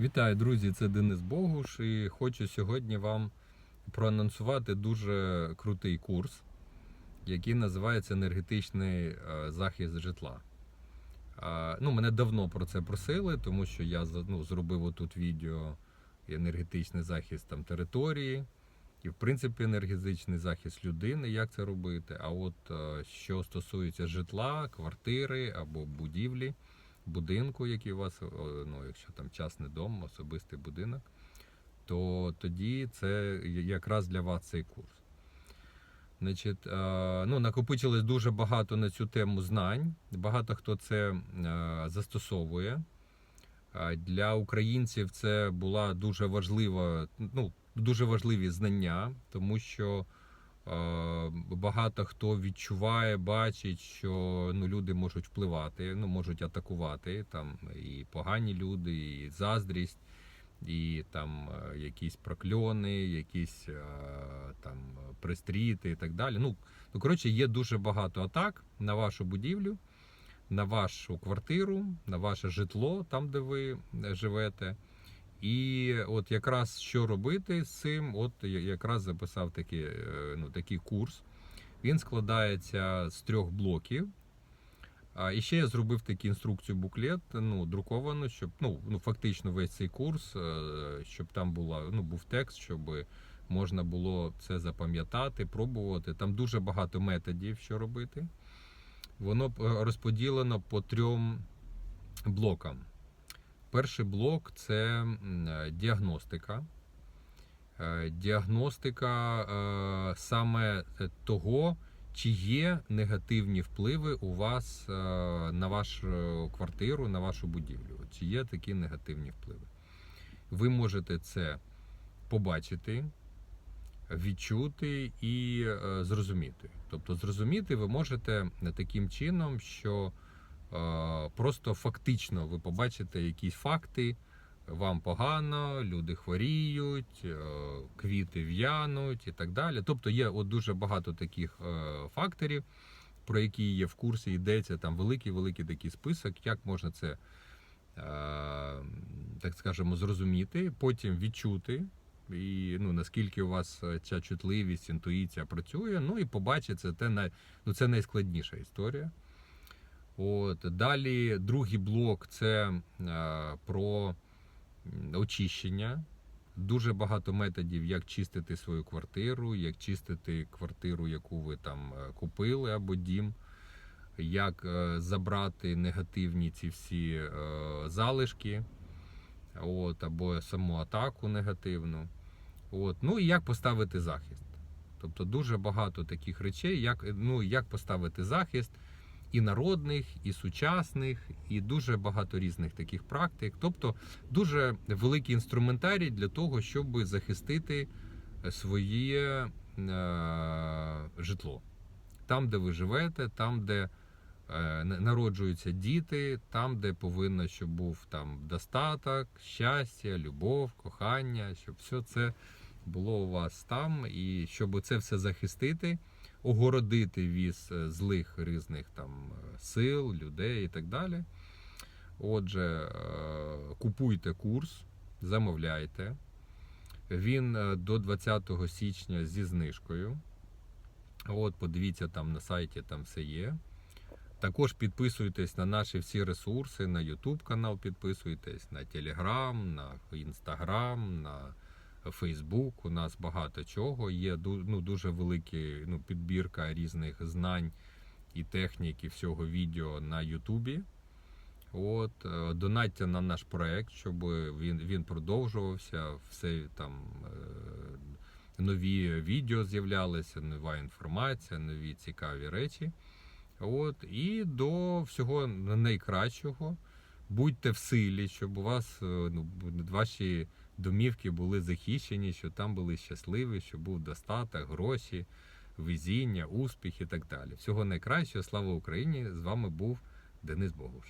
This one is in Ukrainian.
Вітаю, друзі! Це Денис Богуш, і хочу сьогодні вам проанонсувати дуже крутий курс, який називається енергетичний е, захист житла. Ну, мене давно про це просили, тому що я ну, зробив отут відео енергетичний захист там, території, і, в принципі, енергетичний захист людини, як це робити. А от е, що стосується житла, квартири або будівлі, будинку, який у вас, ну, якщо там частний дом, особистий будинок, то тоді це якраз для вас цей курс. Значить, е, ну, накопичилось дуже багато на цю тему знань. Багато хто це е, застосовує. Е, Для українців це була дуже важлива, ну, дуже важливі знання, тому що е, багато хто відчуває, бачить, що ну, люди можуть впливати, ну, можуть атакувати. Там і погані люди, і заздрість, і там е, якісь прокльони, якісь е, там пристріти і так далі. Ну, ну коротше, є дуже багато атак на вашу будівлю, на вашу квартиру, на ваше житло, там, де ви е, живете. І от якраз що робити з цим, от я якраз записав такий, е, ну, такий курс. Він складається з трьох блоків. А і ще я зробив таку інструкцію буклет, ну, друковану, щоб ну, ну, фактично весь цей курс, е, щоб там була, ну, був текст, щоб можна було це запам'ятати, пробувати. Там дуже багато методів, що робити. Воно е, розподілено по трьом блокам. Перший блок це діагностика. Е, Діагностика е, саме того, чи є негативні впливи у вас е, на вашу квартиру, на вашу будівлю. Чи є такі негативні впливи? Ви можете це побачити, відчути і зрозуміти. Тобто, зрозуміти ви можете таким чином, що просто фактично ви побачите якісь факти. Вам погано, люди хворіють, е, квіти в'януть і так далі. Тобто є от дуже багато таких е, факторів, про які є в курсі, йдеться там великий великий такий список, як можна це, е, так скажемо, зрозуміти, потім відчути. І ну, наскільки у вас е, ця чутливість, інтуїція працює, ну і побачити це, те най, ну, це найскладніша історія. От, далі другий блок це е, про очищення. Дуже багато методів, як чистити свою квартиру, як чистити квартиру, яку ви там е, купили, або дім, як е, забрати негативні ці всі е, залишки, от, або саму атаку негативну. От, ну і як поставити захист. Тобто дуже багато таких речей, як, ну, як поставити захист і народних, і сучасних, і дуже багато різних таких практик. Тобто дуже великий інструментарій для того, щоб захистити своє е, житло. Там, де ви живете, там, де е, народжуються діти, там, де повинно, щоб був там достаток, щастя, любов, кохання, щоб все це було у вас там, і щоб це все захистити, огородити від е, злих різних там е, сил, людей і так далі. Отже, е, купуйте курс, замовляйте. Він до 20 січня зі знижкою. От, подивіться там на сайті, там все є. Також підписуйтесь на наші всі ресурси, на YouTube канал підписуйтесь, на Telegram, на Instagram, на Facebook. У нас багато чого. Є ну, дуже великий ну, підбірка різних знань і технік, і всього відео на YouTube. От, е, донатьте на наш проект, щоб він, він продовжувався. Все там е, нові відео з'являлися, нова інформація, нові цікаві речі. От, і до всього найкращого. Будьте в силі, щоб у вас е, ну, ваші домівки були захищені, що там були щасливі, що був достаток, гроші, везіння, успіх і так далі. Всього найкращого, слава Україні! З вами був Денис Богуш.